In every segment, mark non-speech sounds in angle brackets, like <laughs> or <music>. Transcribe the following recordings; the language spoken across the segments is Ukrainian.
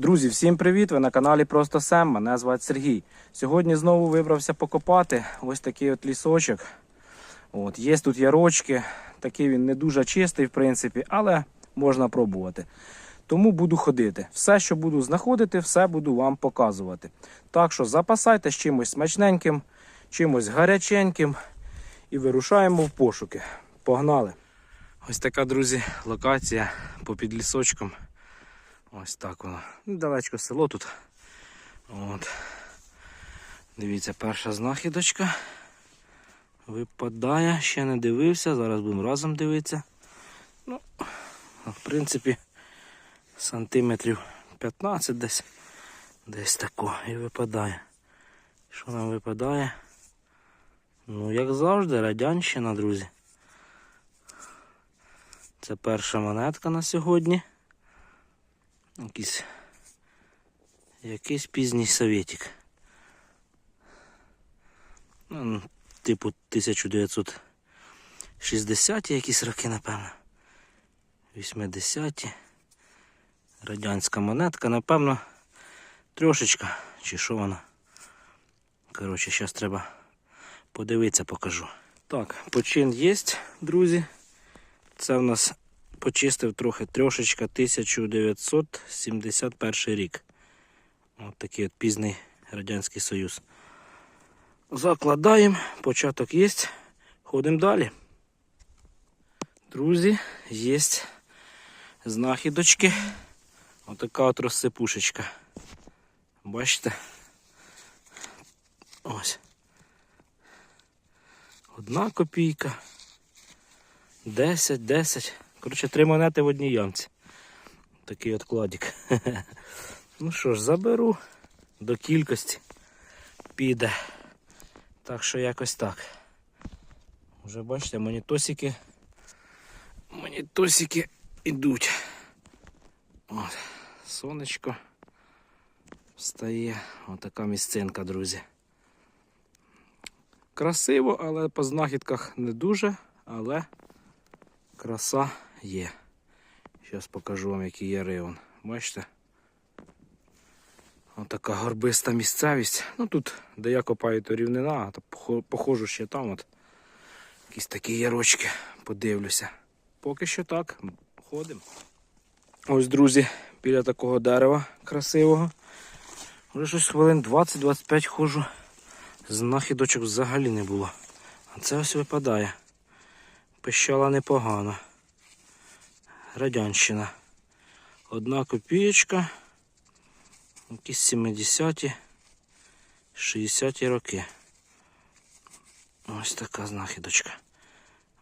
Друзі, всім привіт! Ви на каналі Просто Сем. Мене звати Сергій. Сьогодні знову вибрався покопати ось такий от лісочок. От, є тут ярочки. Такий він не дуже чистий, в принципі, але можна пробувати. Тому буду ходити. Все, що буду знаходити, все буду вам показувати. Так що запасайтесь чимось смачненьким, чимось гаряченьким і вирушаємо в пошуки. Погнали! Ось така, друзі, локація попід лісочком. Ось так воно. Недалечко село тут. От. Дивіться, перша знахідочка. Випадає, ще не дивився, зараз будемо разом дивитися. Ну, в принципі, сантиметрів 15 десь. Десь тако і випадає. Що нам випадає? Ну, як завжди, радянщина, друзі. Це перша монетка на сьогодні. Якийсь, якийсь пізній совєтик. Ну, типу 1960 якісь роки, напевно. 80-ті. Радянська монетка, напевно, трошечка, чи що вона. Коротше, зараз треба подивитися, покажу. Так, почин є, друзі. Це в нас почистив трохи трошечка 1971 рік. Ось такий от пізний Радянський Союз. Закладаємо, початок є. Ходимо далі. Друзі, є знахідочки. Отака от розсипушечка. Бачите? Ось. Одна копійка. 10, 10. Коротше, три монети в одній ямці. Такий от кладик. <laughs> Ну що ж, заберу до кількості. Піде. Так що якось так. Вже бачите, монітосики. Монітосики йдуть. От, сонечко встає. Отака місцинка, друзі. Красиво, але по знахідках не дуже, але краса є. Зараз покажу вам, який є район. Бачите? Отака горбиста місцевість. Ну тут, де я копаю, то рівнина, а то похо- ще там. от Якісь такі ярочки, подивлюся. Поки що так, ходимо. Ось, друзі, біля такого дерева красивого. Вже щось хвилин 20-25 ходжу. Знахідочок взагалі не було. А це ось випадає. Пищала непогано. Радянщина. Одна копієчка. Якісь 70-ті, 60-ті роки. Ось така знахідочка.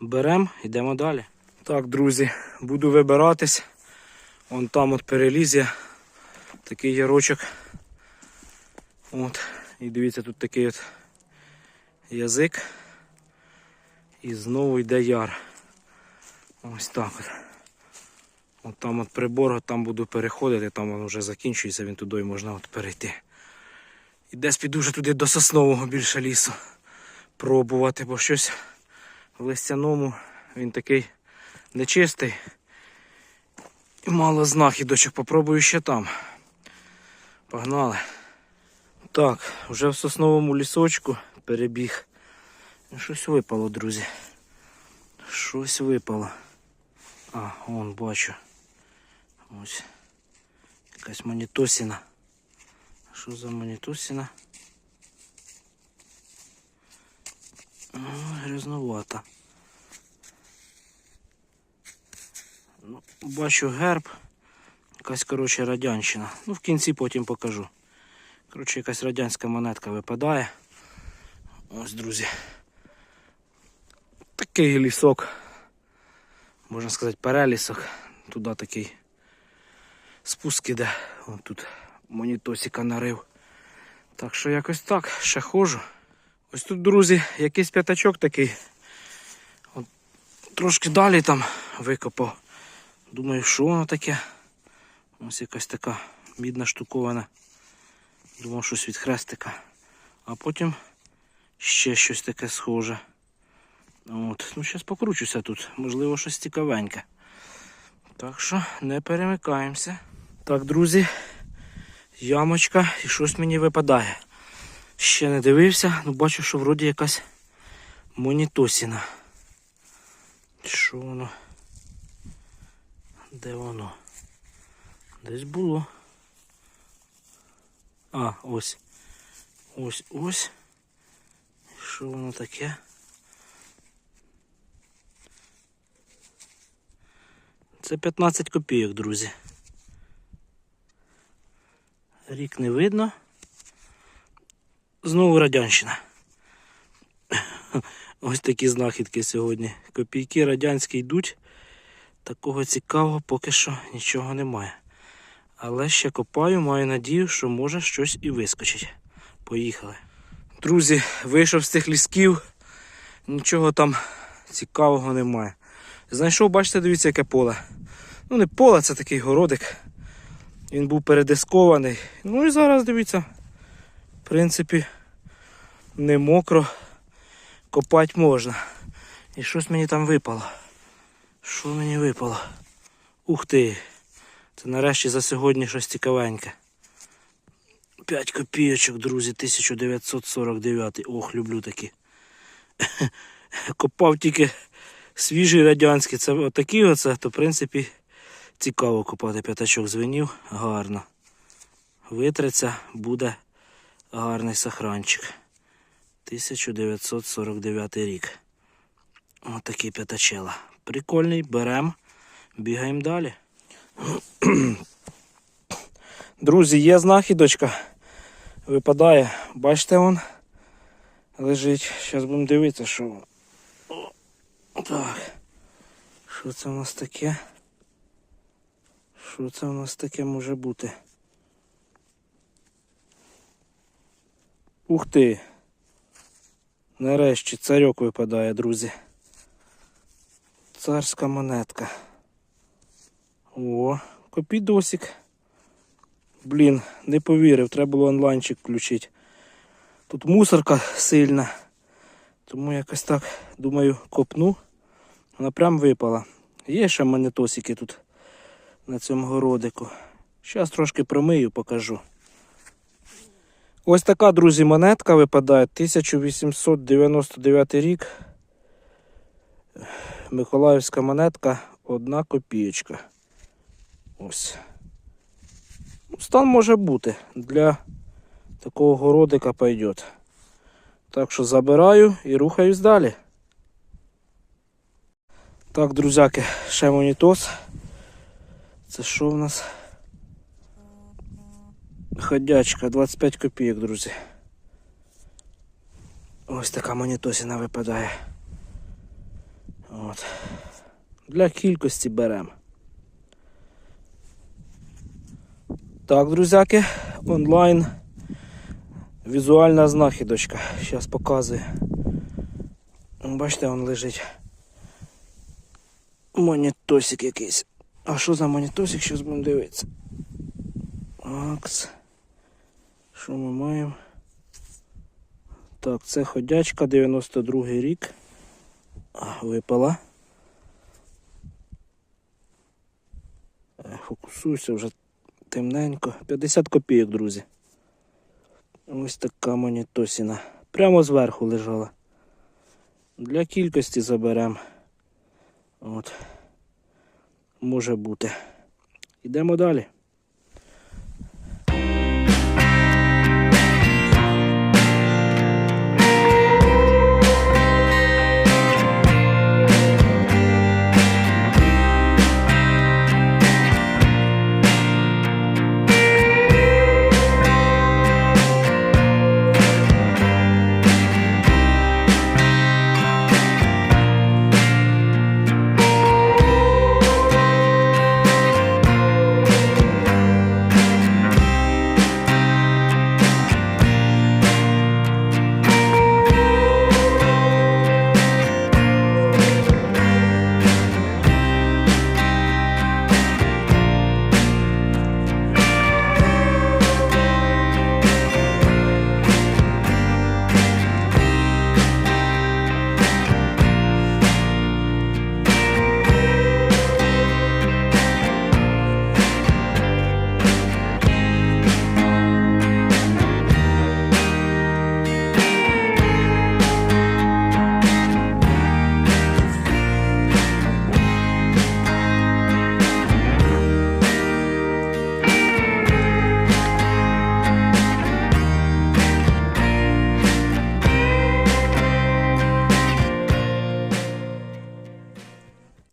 Беремо, йдемо далі. Так, друзі, буду вибиратись. Вон там от переліз я. Такий ярочок. От. І дивіться, тут такий от язик. І знову йде яр. Ось так от. От там от прибор, там буду переходити, там воно вже закінчується, він туди і можна от перейти. І десь піду вже туди до соснового більше лісу пробувати, бо щось в листяному він такий нечистий. І мало знахідочок, попробую ще там. Погнали. Так, вже в сосновому лісочку перебіг. Щось випало, друзі. Щось випало. А, вон бачу. Ось. Якась монітосіна. Що за монітосіна? О, грязновата. Ну, бачу герб. Якась, коротше, радянщина. Ну, в кінці потім покажу. Коротше, якась радянська монетка випадає. Ось, друзі. Такий лісок. Можна сказати, перелісок. Туди такий спуск іде. Ось тут монітосика нарив. Так що якось так, ще ходжу. Ось тут, друзі, якийсь п'ятачок такий. От, трошки далі там викопав. Думаю, що воно таке? Ось якась така мідна штуковина. Думав, щось від хрестика. А потім ще щось таке схоже. От. Ну, зараз покручуся тут. Можливо, щось цікавеньке. Так що не перемикаємося. Так, друзі, ямочка і щось мені випадає. Ще не дивився, ну бачу, що вроді якась монітосіна. Що воно? Де воно? Десь було. А, ось. Ось ось. Що воно таке? Це 15 копійок, друзі. Рік не видно. Знову радянщина. <laughs> Ось такі знахідки сьогодні. Копійки радянські йдуть. Такого цікавого поки що нічого немає. Але ще копаю, маю надію, що може щось і вискочить. Поїхали. Друзі, вийшов з цих лісків. Нічого там цікавого немає. Знайшов, бачите, дивіться, яке поле. Ну, не поле, це такий городик. Він був передискований. Ну і зараз дивіться. В принципі, не мокро. Копати можна. І щось мені там випало. Що мені випало? Ух ти! Це нарешті за сьогодні щось цікавеньке. 5 копійочок, друзі, 1949. Ох, люблю такі. <laughs> Копав тільки свіжий радянський. Це отакі оце, то в принципі цікаво копати. П'ятачок звенів, гарно. Витреться, буде гарний сахранчик. 1949 рік. Отакий п'ятачела. Прикольний, берем, бігаємо далі. Друзі, є знахідочка. Випадає. Бачите он? Лежить. Зараз будемо дивитися, що. Так. Що це у нас таке? Що це у нас таке може бути? Ух ти! Нарешті царьок випадає, друзі. Царська монетка. О, копідосик. Блін, не повірив, треба було онлайнчик включити. Тут мусорка сильна. Тому якось так, думаю, копну. Вона прям випала. Є ще монетосики тут на цьому городику. Зараз трошки промию, покажу. Ось така, друзі, монетка випадає 1899 рік. Миколаївська монетка, одна копієчка. Ось. Ну, Стан може бути. Для такого городика пойдет. Так що забираю і рухаюсь далі. Так, друзяки, ще монітос. Це що в нас? Ходячка, 25 копійок, друзі. Ось така монітосіна випадає. От. Для кількості беремо. Так, друзяки, онлайн візуальна знахідочка. Зараз показую. Бачите, він лежить. Монітосик якийсь. А що за монітосик? Зараз будемо дивитися. Акс. Що ми маємо? Так, це ходячка, 92 рік. А, випала. Е, Фокусуйся вже темненько. 50 копійок, друзі. Ось така монітосіна. Прямо зверху лежала. Для кількості заберемо. От. Може бути. Йдемо далі.